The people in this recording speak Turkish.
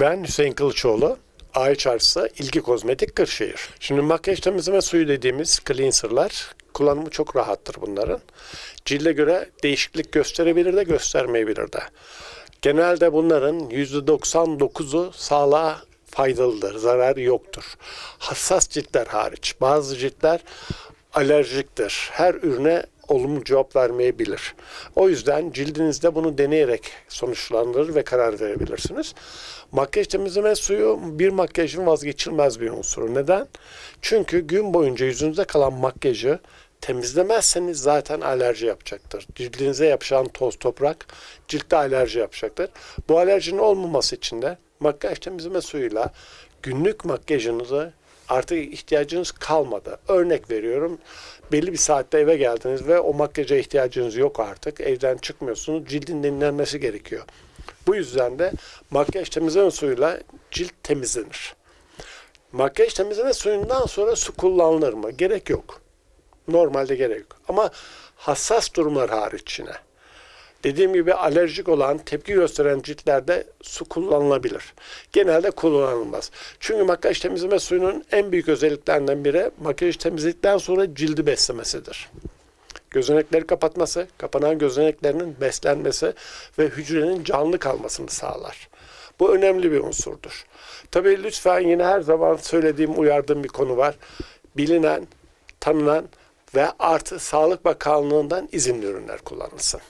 Ben Hüseyin Kılıçoğlu. Ay Çarşısı İlgi Kozmetik Kırşehir. Şimdi makyaj temizleme suyu dediğimiz cleanserlar kullanımı çok rahattır bunların. Cilde göre değişiklik gösterebilir de göstermeyebilir de. Genelde bunların %99'u sağlığa faydalıdır, zararı yoktur. Hassas ciltler hariç. Bazı ciltler alerjiktir. Her ürüne olumlu cevap vermeyebilir. O yüzden cildinizde bunu deneyerek sonuçlandırır ve karar verebilirsiniz. Makyaj temizleme suyu bir makyajın vazgeçilmez bir unsuru. Neden? Çünkü gün boyunca yüzünüzde kalan makyajı temizlemezseniz zaten alerji yapacaktır. Cildinize yapışan toz toprak ciltte alerji yapacaktır. Bu alerjinin olmaması için de makyaj temizleme suyuyla günlük makyajınızı artık ihtiyacınız kalmadı. Örnek veriyorum. Belli bir saatte eve geldiniz ve o makyaja ihtiyacınız yok artık. Evden çıkmıyorsunuz. Cildin dinlenmesi gerekiyor. Bu yüzden de makyaj temizleme suyuyla cilt temizlenir. Makyaj temizleme suyundan sonra su kullanılır mı? Gerek yok. Normalde gerek yok. Ama hassas durumlar hariç yine. Dediğim gibi alerjik olan, tepki gösteren ciltlerde su kullanılabilir. Genelde kullanılmaz. Çünkü makyaj temizleme suyunun en büyük özelliklerinden biri makyaj temizledikten sonra cildi beslemesidir. Gözenekleri kapatması, kapanan gözeneklerinin beslenmesi ve hücrenin canlı kalmasını sağlar. Bu önemli bir unsurdur. Tabii lütfen yine her zaman söylediğim, uyardığım bir konu var. Bilinen, tanınan ve artı Sağlık Bakanlığı'ndan izinli ürünler kullanılsın.